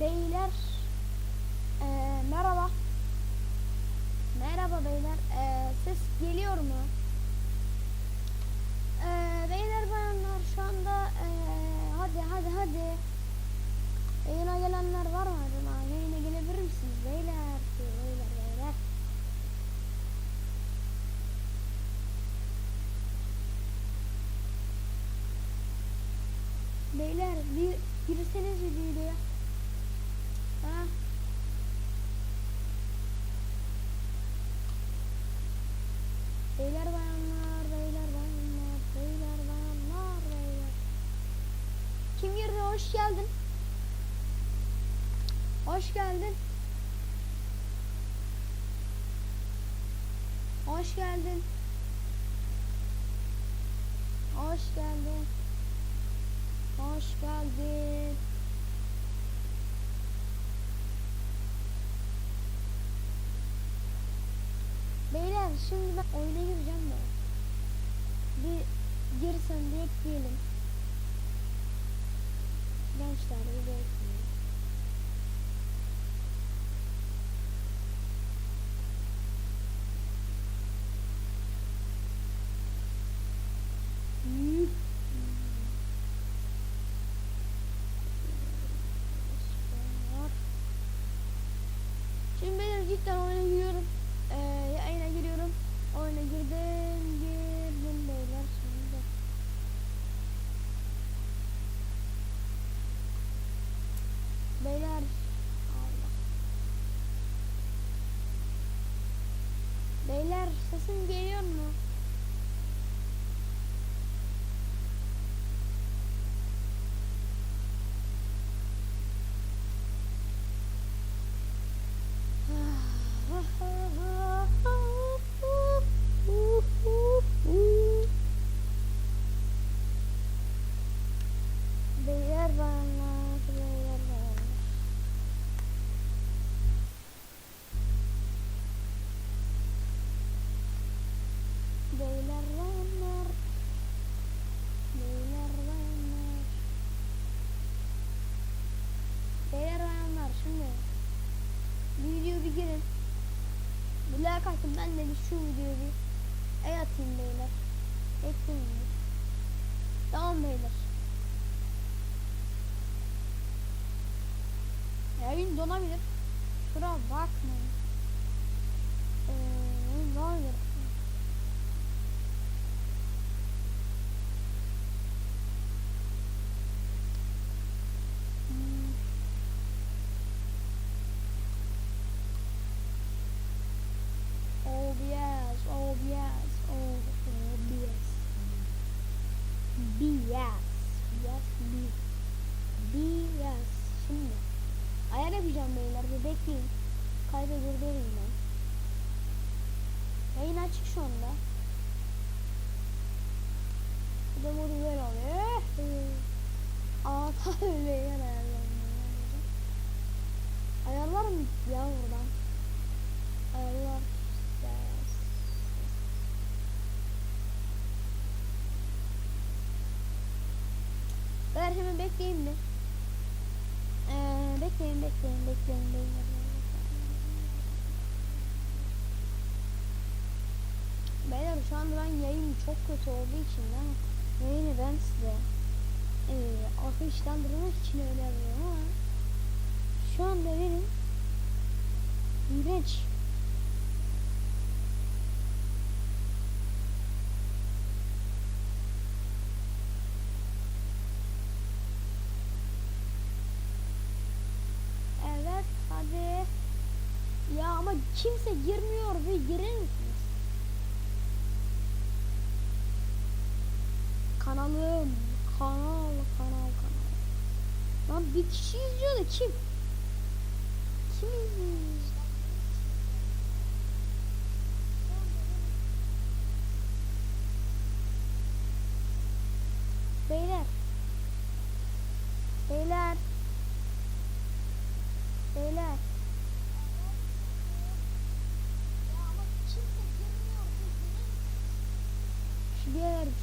beyler eee, merhaba. Merhaba beyler. Eee, ses geliyor mu? Eee, beyler bayanlar şu anda eee, hadi hadi hadi. Yayına gelenler var mı acaba? Yayına gelebilir misiniz beyler? Beyler beyler. Beyler bir girseniz videoya. Geldin. Hoş geldin. Hoş geldin. Hoş geldin. Hoş geldin. Beyler şimdi ben oyuna gireceğim de. Bir girsen bir ekleyelim. Şimdi ben cidden oyuna giriyorum. Ee, yayına giriyorum. Oyuna girdim Beyler sesim geliyor mu? Şimdi bu videoyu bir girin. Bu lakaytım ben de bir şu videoyu bir el atayım beyler. Ekleyin bir. Tamam beyler. Yayın donabilir. Şura bakmayın. Ee, donabilir. Yapacağım beyler bir bekleyin. Kaydı durdurayım ben. Yayın açık şu anda. Bir de modu böyle oluyor. Aa tabii beyler ayarlarım. Ayarlar mı ya buradan? Ayarlar. Beyler hemen bekleyin mi? Ee, bekleyin bekleyin bekleyin beyler. Şu anda ben yayın çok kötü olduğu için yani yayını ben size e, akışlandırmak için öyle yapıyorum ama şu anda benim iğrenç kimse girmiyor ve girer misiniz? Kanalım. Kanal kanal kanal. Lan bir kişi izliyor da kim? Kim izliyor?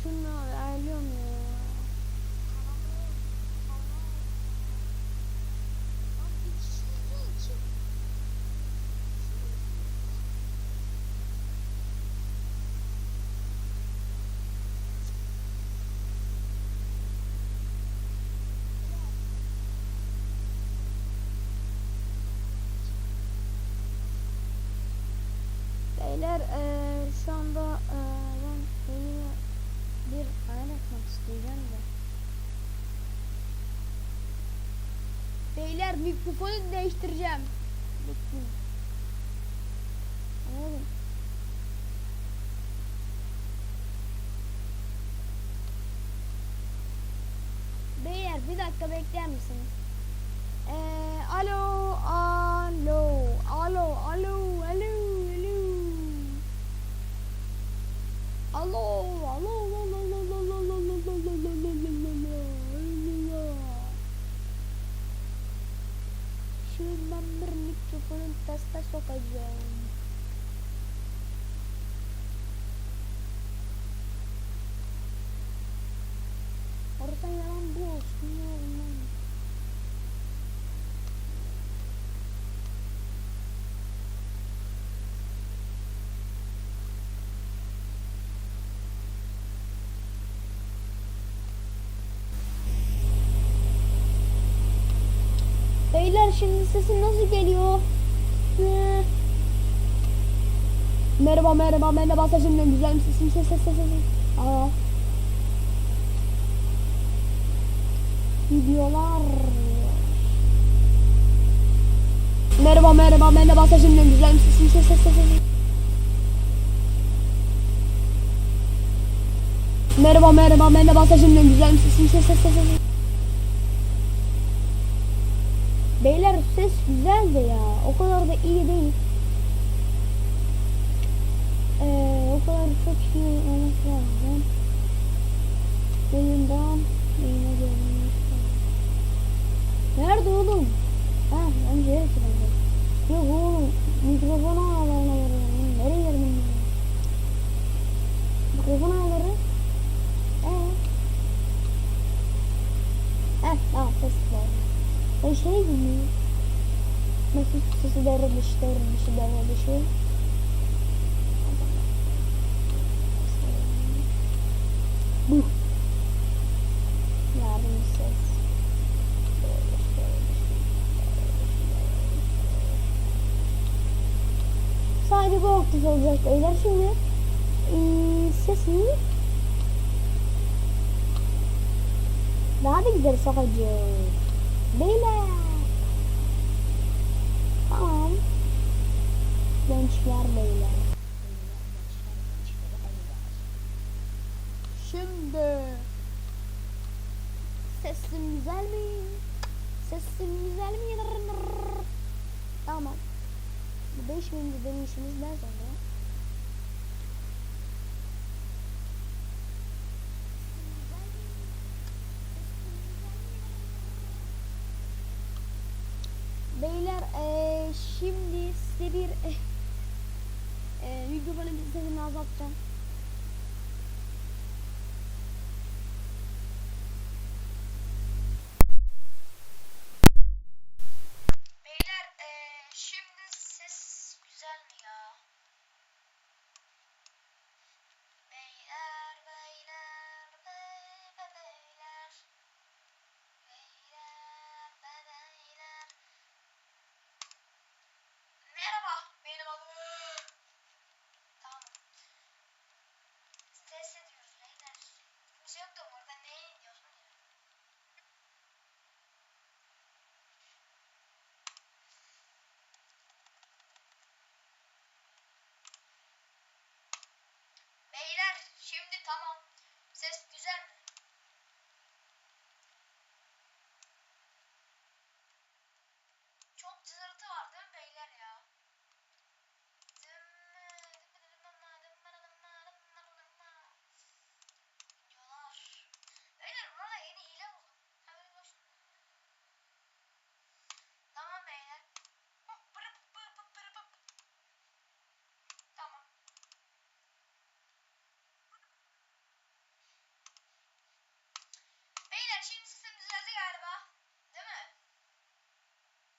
şunu ayarlıyorum ya. Beyler ee, şu anda ee, bir ayar yapmak isteyeceğim de. Beyler mikrofonu değiştireceğim. Bekleyin. Anladın? Beyler bir dakika bekler misiniz? Ee, alo, alo, alo, alo. Alo, alo, alo, şimdi sesim nasıl geliyor? Ee, Merhaba merhaba merhaba sesim ne güzel sesim ses ses ses ses. Aa. Videolar. Merhaba merhaba merhaba sesim ne güzel sesim ses ses ses ses. Merhaba merhaba merhaba sesim ne güzel sesim ses ses ses ses. Beyler ses güzel de ya. O kadar da iyi değil. Ee, o kadar çok iyi olması lazım. Yayından mi? Mesut sesi devredişi devredişi devredişi. Bu. Yardım ses. Sadece bu ortuz olacak beyler şimdi. Hmm, ee, sesini daha da gideriz sokacağız. Beyler. Tamam. Gençler beyler. Şimdi sesim güzel mi? Sesim güzel mi? Tamam. Bu 5 minute deneyişimizden sonra Beyler eee, şimdi size bir e, e, video bölümünü izlediğimi azaltacağım.